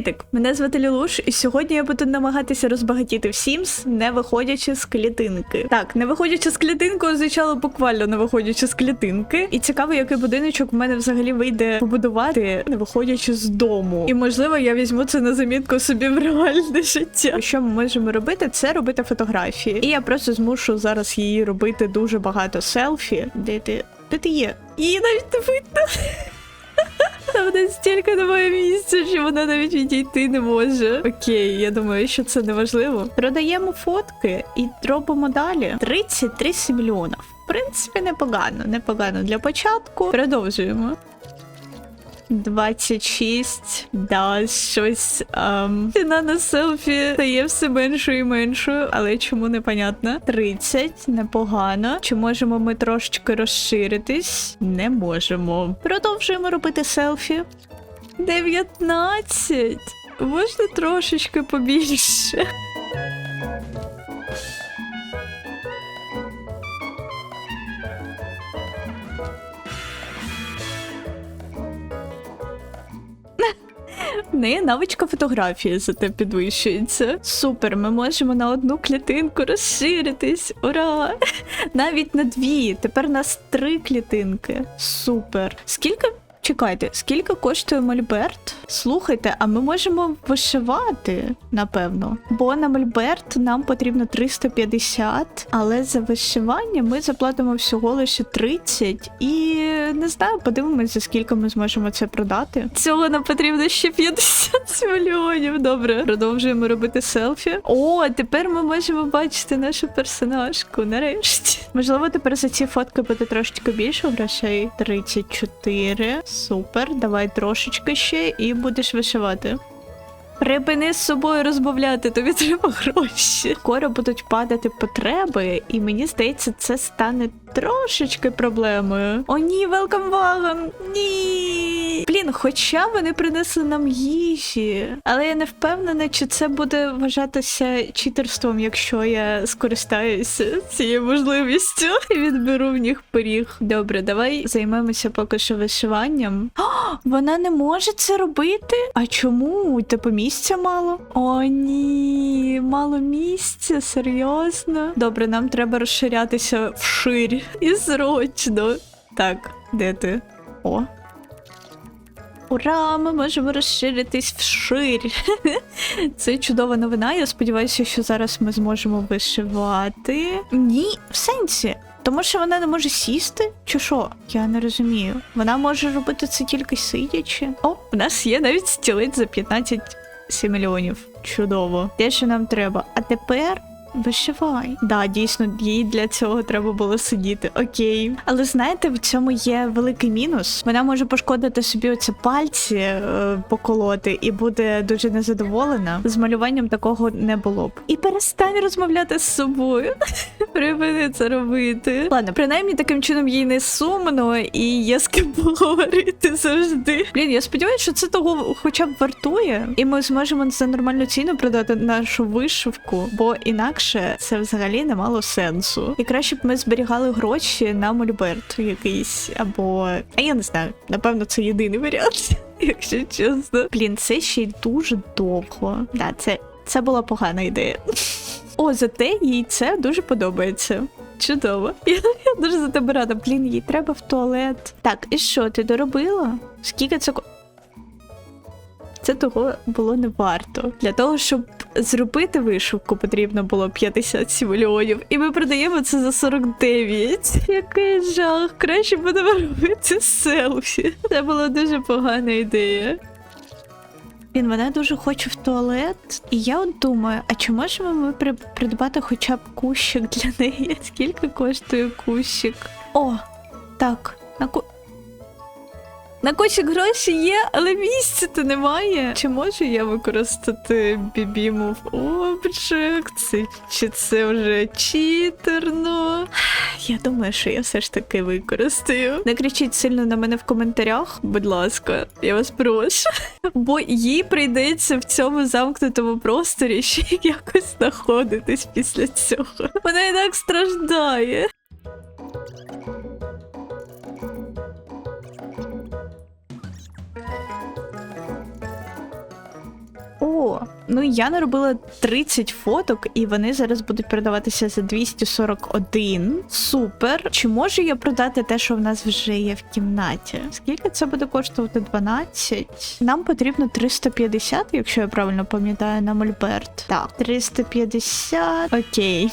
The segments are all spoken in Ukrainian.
Привітик! Мене звати Лілуш, і сьогодні я буду намагатися розбагатіти в Sims, не виходячи з клітинки. Так, не виходячи з клітинки, означало буквально не виходячи з клітинки. І цікаво, який будиночок в мене взагалі вийде побудувати, не виходячи з дому. І можливо, я візьму це на замітку собі в реальне життя. Що ми можемо робити? Це робити фотографії. І я просто змушу зараз її робити дуже багато селфі. Де ти? Де ти є? Її навіть не видно. Там настільки моє місця, що вона навіть відійти не може. Окей, я думаю, що це не важливо. Продаємо фотки і робимо далі. 33 мільйонів. В принципі, непогано, непогано для початку. Продовжуємо. 26, да, щось. Ем, ціна на селфі стає все меншою і меншою, але чому непонятно. 30, непогано. Чи можемо ми трошечки розширитись? Не можемо. Продовжуємо робити селфі. 19. Можна трошечки побільше. Неї навичка фотографії зате підвищується. Супер, ми можемо на одну клітинку розширитись. Ура! Навіть на дві. Тепер нас три клітинки. Супер. Скільки. Чекайте, скільки коштує мольберт? Слухайте, а ми можемо вишивати, напевно. Бо на мольберт нам потрібно 350, але за вишивання ми заплатимо всього лише 30. І не знаю, подивимось, за скільки ми зможемо це продати. Цього нам потрібно ще 50 мільйонів. Добре, продовжуємо робити селфі. О, тепер ми можемо бачити нашу персонажку. Нарешті. Можливо, тепер за ці фотки буде трошечки більше грошей. 34. Супер. Давай трошечки ще і будеш вишивати. Припини з собою розмовляти, тобі треба гроші. Скоро будуть падати потреби, і мені здається, це стане трошечки проблемою. О, ні, welcome wagon! Ні. Блін, хоча вони принесли нам їжі, але я не впевнена, чи це буде вважатися читерством, якщо я скористаюся цією можливістю і відберу в них пиріг. Добре, давай займемося поки що вишиванням. О, вона не може це робити. А чому? Типу місця мало? О, ні, мало місця, серйозно. Добре, нам треба розширятися вширь і срочно. Так, де ти? О. Ура! Ми можемо розширитись вширь. Це чудова новина. Я сподіваюся, що зараз ми зможемо вишивати. Ні, в сенсі. Тому що вона не може сісти? Чи що? Я не розумію. Вона може робити це тільки сидячи. О, у нас є навіть стілець за 15 мільйонів. Чудово. Те, що нам треба. А тепер. Вишивай. Да, дійсно, їй для цього треба було сидіти. Окей. Але знаєте, в цьому є великий мінус. Вона може пошкодити собі оці пальці е, поколоти і буде дуже незадоволена. З малюванням такого не було б. І перестань розмовляти з собою. Припини це робити. Ладно, принаймні таким чином їй не сумно і є з ким поговорити завжди. Блін, я сподіваюся, що це того хоча б вартує, і ми зможемо за нормальну ціну продати нашу вишивку, бо інакше це взагалі не мало сенсу. І краще б ми зберігали гроші на мольберт якийсь, або а я не знаю, напевно, це єдиний варіант, якщо чесно. Блін, це ще й дуже довго. Да, це, це була погана ідея. О, зате їй це дуже подобається. Чудово. Я, я дуже за тебе рада. Блін, їй треба в туалет. Так, і що, ти доробила? Скільки це. Це того було не варто. Для того, щоб зробити вишивку, потрібно було 57 мільйонів. І ми продаємо це за 49. Який жах. Краще будемо робити селфі. Це була дуже погана ідея. Він мене дуже хоче в туалет, і я от думаю, а чи можемо ми при- придбати хоча б кущик для неї? Скільки коштує кущик? О, так, на ку... На кущик гроші є, але місця то немає. Чи можу я використати бібімов обджект? Це, чи це вже читерно? Я думаю, що я все ж таки використаю. Не кричіть сильно на мене в коментарях, будь ласка, я вас прошу. Бо їй прийдеться в цьому замкнутому просторі ще якось знаходитись після цього. Вона і так страждає. О, ну я наробила 30 фоток, і вони зараз будуть продаватися за 241. Супер. Чи можу я продати те, що в нас вже є в кімнаті? Скільки це буде коштувати? 12? Нам потрібно 350, якщо я правильно пам'ятаю, на мольберт. Так, 350. Окей.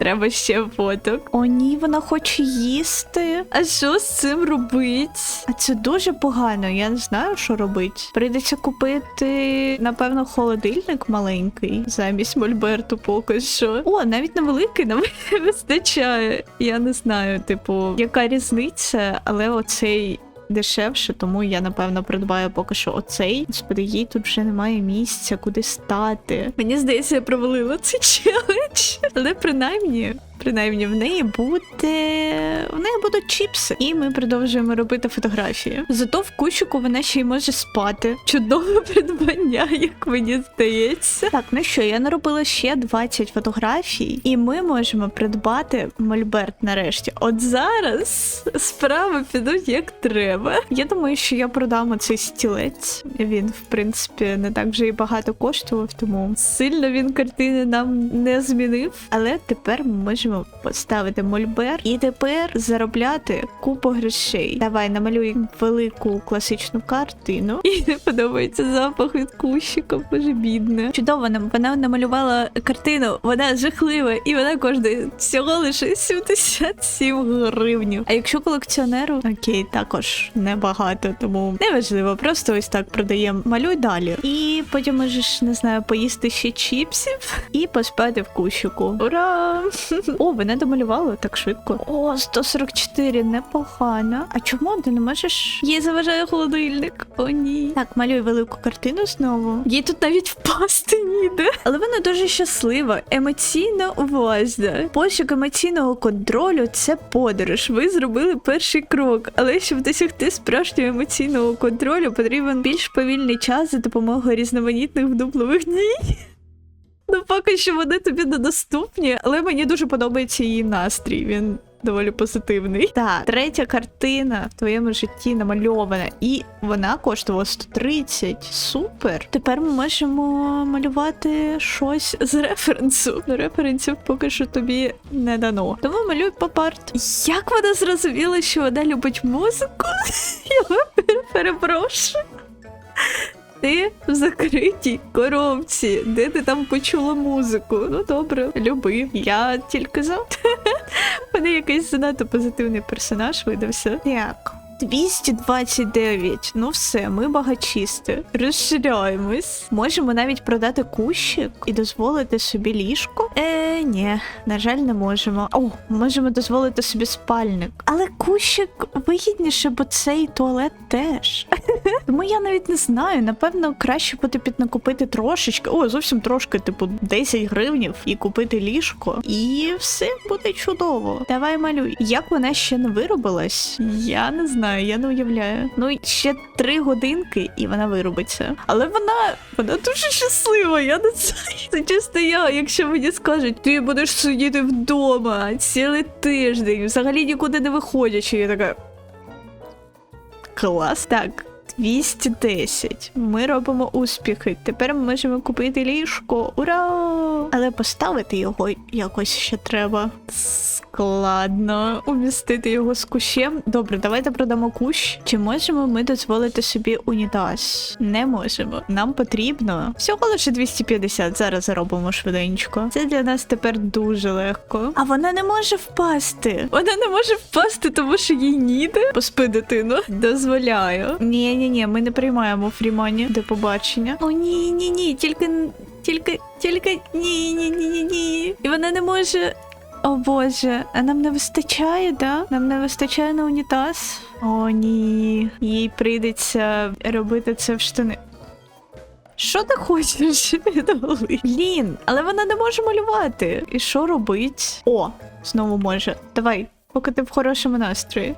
Треба ще фоток. О, ні, вона хоче їсти. А що з цим робить? А це дуже погано, я не знаю, що робить. Прийдеться купити, напевно, холодильник маленький замість мольберту поки що. О, навіть невеликий нам вистачає. Я не знаю, типу, яка різниця, але оцей. Дешевше, тому я напевно придбаю поки що оцей. Господи, їй тут вже немає місця, куди стати. Мені здається, я провалила цей челендж. Але принаймні, принаймні, в неї буде. В неї будуть чіпси. І ми продовжуємо робити фотографії. Зато в кущику вона ще й може спати. Чудове придбання, як мені здається. Так, ну що, я наробила ще 20 фотографій, і ми можемо придбати мольберт нарешті. От зараз справи підуть як треба. Я думаю, що я продам оцей стілець. Він, в принципі, не так вже і багато коштував, тому сильно він картини нам не змінив. Але тепер ми можемо поставити мольберт і тепер заробляти купу грошей. Давай намалюємо велику класичну картину. І не подобається запах від кущика, боже бідне. Чудово, нам вона намалювала картину, вона жахлива, і вона коштує всього лише 77 гривнів. А якщо колекціонеру, окей, також небагато, тому неважливо, просто ось так продаємо. Малюй далі. І потім можеш, не знаю, поїсти ще чіпсів і поспати в кущику. Ура! О, вона домалювала так швидко. О, 144, непогано. А чому ти не можеш? Їй заважає холодильник. О, ні. Так, малюй велику картину знову. Їй тут навіть впасти ніде. Але вона дуже щаслива, емоційно уважна. Пошук емоційного контролю це подорож. Ви зробили перший крок, але щоб досягти справжнього емоційного контролю, потрібен більш повільний час за допомогою різноманітних вдумливих дій. Ну, поки що вони тобі недоступні, але мені дуже подобається її настрій. Він доволі позитивний. Так, третя картина в твоєму житті намальована, і вона коштувала 130. Супер. Тепер ми можемо малювати щось з референсу. Референсів поки що тобі не дано. Тому малюй поп-арт. Як вона зрозуміла, що вона любить музику? Я перепрошую. Ти в закритій коробці, де ти там почула музику. Ну добре, люби. Я тільки за. Мене якийсь занадто позитивний персонаж видався. Так. 229. Ну все, ми багачісти. Розширяємось. Можемо навіть продати кущик і дозволити собі ліжко. Е, ні, на жаль, не можемо. О, можемо дозволити собі спальник. Але кущик вигідніше, бо цей туалет теж. Тому я навіть не знаю. Напевно, краще буде піднакупити трошечки. О, зовсім трошки, типу, 10 гривнів і купити ліжко. І все буде чудово. Давай малюй. Як вона ще не виробилась? Я не знаю, я не уявляю. Ну ще три годинки, і вона виробиться. Але вона вона дуже щаслива. Я не знаю. Це чисто я, якщо мені скажуть, ти будеш сидіти вдома цілий тиждень, взагалі нікуди не виходячи. Я така. Клас. Так. 210. Ми робимо успіхи. Тепер ми можемо купити ліжко. Ура! Але поставити його якось ще треба. Складно умістити його з кущем. Добре, давайте продамо кущ. Чи можемо ми дозволити собі унітаз? Не можемо. Нам потрібно всього лише 250. Зараз заробимо швиденько. Це для нас тепер дуже легко. А вона не може впасти. Вона не може впасти, тому що їй ніде. Поспи дитину. Дозволяю. Ні, ні, ні, ми не приймаємо фрімані. До побачення. О, ні, ні, ні, тільки. Тільки, тільки ні, ні, ні, ні, ні. І вона не може. О боже, а нам не вистачає, да? Нам не вистачає на унітаз. О, ні. Їй прийдеться робити це в штани. Що ти хочеш? Блін, але вона не може малювати. І що робить? О, знову може. Давай. Поки ти в хорошому настрої.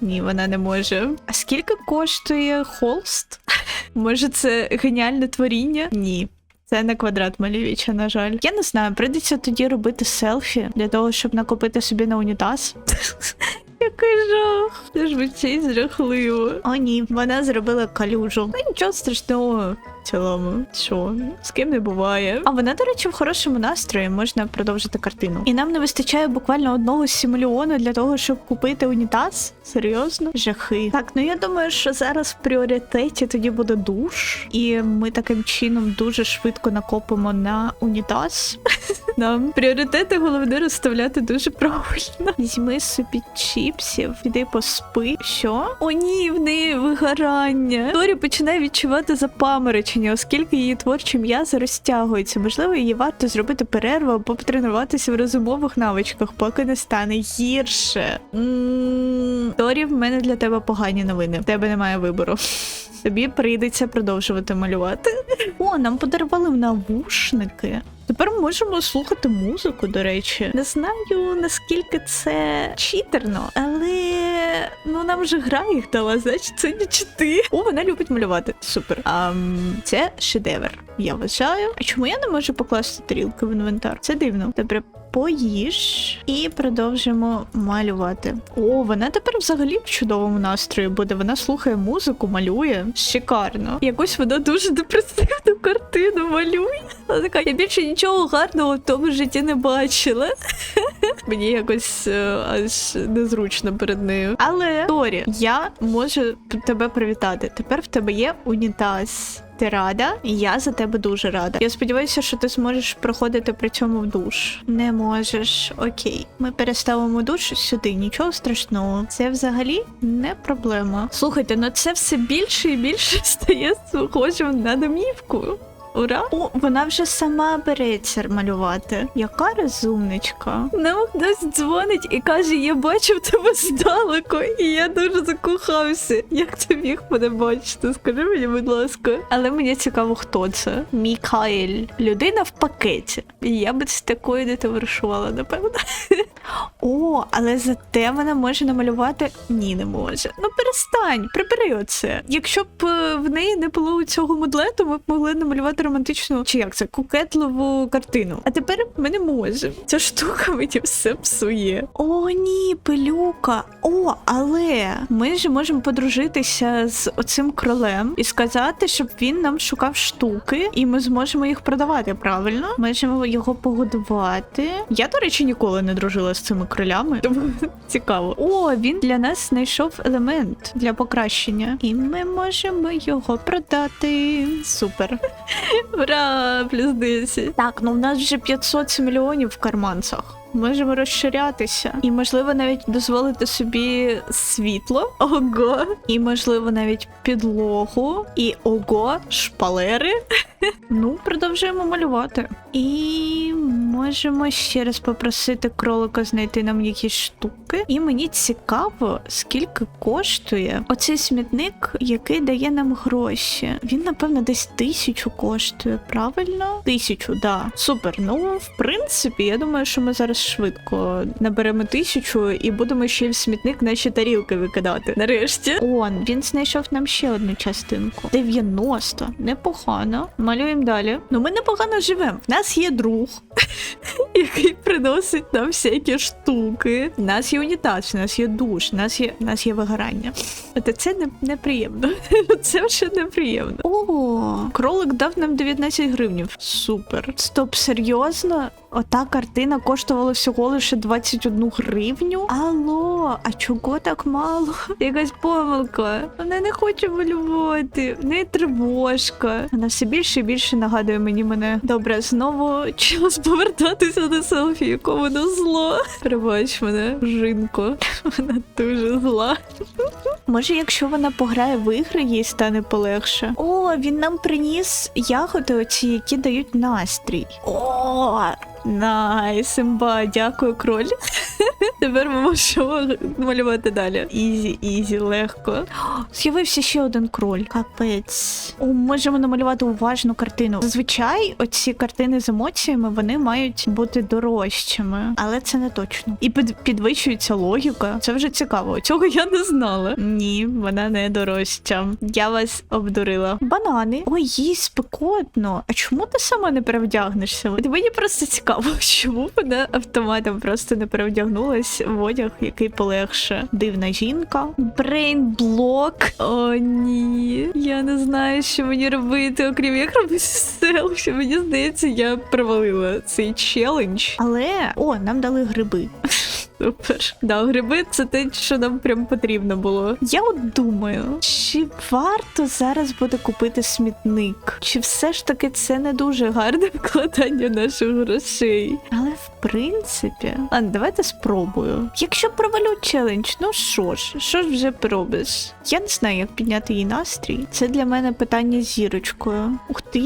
Ні, вона не може. А скільки коштує холст? Може, це геніальне творіння? Ні. Це не квадрат Малівіча, на жаль. Я не знаю, прийдеться тоді робити селфі для того, щоб накопити собі на унітаз. Який жах. Це ж жахливо. О, ні, вона зробила калюжу. Ну нічого страшного. Цілому, що з ким не буває. А вона, до речі, в хорошому настрої можна продовжити картину. І нам не вистачає буквально одного сімільйона для того, щоб купити унітаз. Серйозно? Жахи. Так, ну я думаю, що зараз в пріоритеті тоді буде душ, і ми таким чином дуже швидко накопимо на унітаз. Нам пріоритети головне розставляти дуже правильно. Візьми собі чіпсів, іди поспи. Що? О, ні, в неї вигорання. Торі починає відчувати запаморочення, оскільки її творчі м'язи розтягуються. Можливо, її варто зробити перерву або потренуватися в розумових навичках, поки не стане гірше. Торі, в мене для тебе погані новини. В тебе немає вибору. Тобі прийдеться продовжувати малювати. О, нам подарували навушники. Тепер можемо слухати музику, до речі. Не знаю наскільки це читерно, але ну нам же гра їх дала, значить це не чити. О, вона любить малювати. Супер. А це шедевр. Я вважаю. А чому я не можу покласти тарілки в інвентар? Це дивно. Добре, поїж і продовжимо малювати. О, вона тепер взагалі в чудовому настрої буде. Вона слухає музику, малює. Шикарно. Якось вона дуже депресивну картину малює. Вона така, я більше нічого гарного в тому житті не бачила. Мені якось е, аж незручно перед нею. Але Торі, я можу тебе привітати. Тепер в тебе є унітаз. Ти рада? Я за тебе дуже рада. Я сподіваюся, що ти зможеш проходити при цьому в душ. Не можеш. Окей, ми переставимо душ сюди. Нічого страшного. Це взагалі не проблема. Слухайте, ну це все більше і більше стає схожим на домівку. Ура! О, вона вже сама береться малювати. Яка розумничка. Нам хтось дзвонить і каже: Я бачив тебе здалеку, і я дуже закохався. Як ти міг мене бачити? Скажи мені, будь ласка. Але мені цікаво, хто це. Мікаель. Людина в пакеті. Я би з такою не товаришувала, напевно. О, але зате вона може намалювати. Ні, не може. Ну перестань, прибери оце. Якщо б е, в неї не було цього мудлету, ми б могли намалювати романтичну чи як це кукетливу картину. А тепер ми не можемо. Ця штука мені все псує. О, ні, пилюка. О, але ми ж можемо подружитися з оцим кролем і сказати, щоб він нам шукав штуки, і ми зможемо їх продавати. Правильно? Можемо його погодувати. Я, до речі, ніколи не дружила з цими кролями, тому цікаво. О, він для нас знайшов елемент для покращення, і ми можемо його продати. Супер. Ура, плюс 10. Так, ну в нас вже 500 мільйонів в карманцях. Можемо розширятися і, можливо, навіть дозволити собі світло, ого, і можливо навіть підлогу, і ого, шпалери. Ну, продовжуємо малювати. І можемо ще раз попросити кролика знайти нам якісь штуки. І мені цікаво, скільки коштує оцей смітник, який дає нам гроші. Він, напевно, десь тисячу коштує, правильно? Тисячу, да. Супер. Ну, в принципі, я думаю, що ми зараз швидко наберемо тисячу і будемо ще й в смітник наші тарілки викидати. Нарешті. Он, він знайшов нам ще одну частинку. 90. Непогано. Малюємо далі. Ну, ми непогано живемо. В нас є друг, який приносить нам всякі штуки. У нас є унітаз, у нас є душ, у нас є, у нас є вигорання. От це не, неприємно. Це вже неприємно. О, кролик дав нам 19 гривнів. Супер. Стоп, серйозно? Ота картина коштувала всього лише 21 гривню. Алло, а чого так мало? Якась помилка. Вона не хоче малювати. В неї тривожка. Вона все більше і більше нагадує мені мене. Добре, знову час повертатися до селфі, якому воно зло. Пробач мене, жінко. Вона дуже зла. Може, якщо вона пограє в ігри, їй стане полегше. О, він нам приніс ягоди, оці, які дають настрій. О, найс, імба, дякую, кроль. Тепер ми можемо малювати далі. Ізі, ізі, легко. З'явився ще один кроль. Капець. О, можемо намалювати уважну картину. Зазвичай оці картини з емоціями вони мають бути дорожчими, але це не точно. І під, підвищується логіка. Це вже цікаво. Цього я не знала. Ні, вона не дорожча. Я вас обдурила. Банани. Ой, їй спекотно. А чому ти сама не перевдягнешся? Мені просто цікаво, чому вона автоматом просто не перевдягнулася в одяг, який полегше. Дивна жінка. Брейнблок. О, ні. Я не знаю, що мені робити, окрім як робити селфі. Мені здається, я провалила цей челендж. Але о, нам дали гриби. Супер. Да, гриби це те, що нам прям потрібно було. Я от думаю, чи варто зараз буде купити смітник? Чи все ж таки це не дуже гарне вкладання наших грошей? Але в принципі, ладно, давайте спробую. Якщо провалю челендж, ну що ж, що ж вже поробиш? Я не знаю, як підняти їй настрій. Це для мене питання з зірочкою. Ух ти,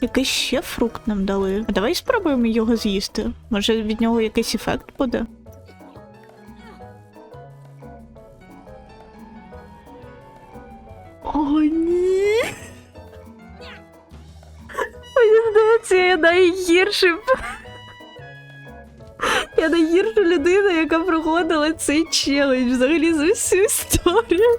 який ще фрукт нам дали. А давай спробуємо його з'їсти. Може від нього якийсь ефект буде? О, ні. Мені здається, я найгірший. Я найгірша людина, яка проходила цей челендж взагалі за всю історію.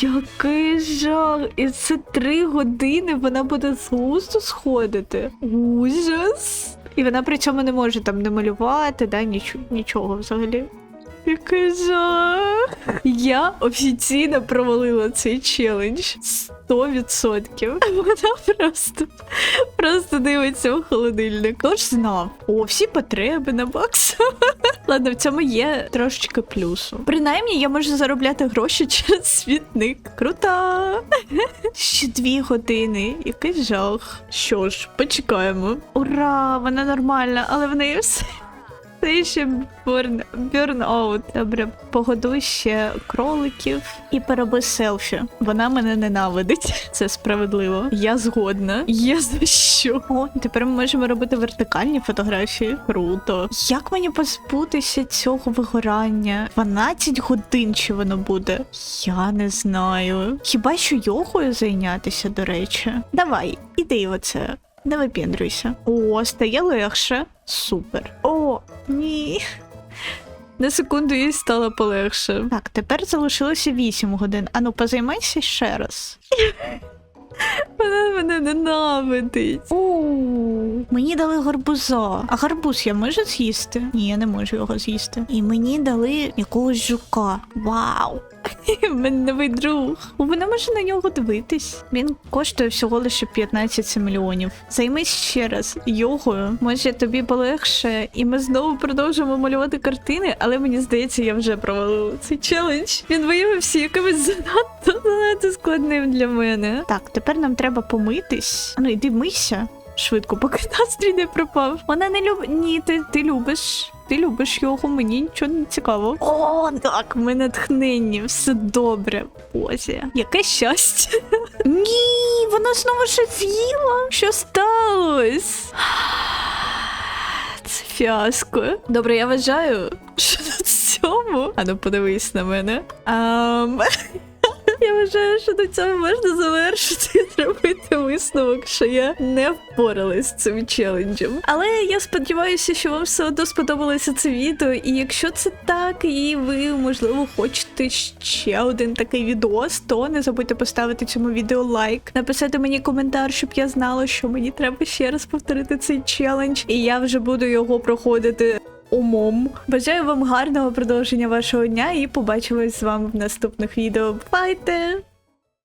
Який жах! І це три години вона буде з глузду сходити. Ужас! І вона при цьому не може там не малювати, да, нічого, нічого взагалі. Який жах! Я офіційно провалила цей челендж 100%. Вона просто, просто дивиться в холодильник. Хто ж знав? О, всі потреби на бакс. Ладно, в цьому є трошечки плюсу. Принаймні, я можу заробляти гроші через світник. Круто! Ще дві години. Який жах. Що ж, почекаємо. Ура! Вона нормальна, але в неї все. Це ще бурн, бюрнаут. Добре, погодуй ще кроликів і перероби селфі. Вона мене ненавидить. Це справедливо. Я згодна. Є за що. О, тепер ми можемо робити вертикальні фотографії. Круто. Як мені позбутися цього вигорання? 12 годин чи воно буде? Я не знаю. Хіба що йогою зайнятися, до речі? Давай, іди оце. Не випіндрюйся. О, стає легше. Супер. О, ні. На секунду їй стало полегше. Так, тепер залишилося 8 годин. Ану, позаймайся ще раз. Вона мене ненавидить. У, мені дали гарбуза. А гарбуз я можу з'їсти? Ні, я не можу його з'їсти. І мені дали якогось жука. Вау! В мене новий друг. Вона може на нього дивитись. Він коштує всього лише 15 мільйонів. Займись ще раз йогою. Може тобі полегше, і ми знову продовжимо малювати картини, але мені здається, я вже провалила цей челендж. Він виявився якимось занадто занадто складним для мене. Так, тепер нам треба помитись. Ну йди мийся. Швидко, поки настрій не пропав. Вона не любить. Ні, ти, ти любиш. Ти любиш його, мені нічого не цікаво. О, так, ми натхненні, все добре. Боже, яке щастя. Ні, вона знову з'їла. Що сталося? Це фіаско. Добре, я вважаю, що на цьому. Ану, подивись на мене. Ам... Я вважаю, що до цього можна завершити і зробити висновок, що я не впоралась з цим челенджем. Але я сподіваюся, що вам все одно сподобалося це відео. І якщо це так, і ви, можливо, хочете ще один такий відос, то не забудьте поставити цьому відео лайк, написати мені коментар, щоб я знала, що мені треба ще раз повторити цей челендж, і я вже буду його проходити умом. Бажаю вам гарного продовження вашого дня і побачимось з вами в наступних відео. Бувайте!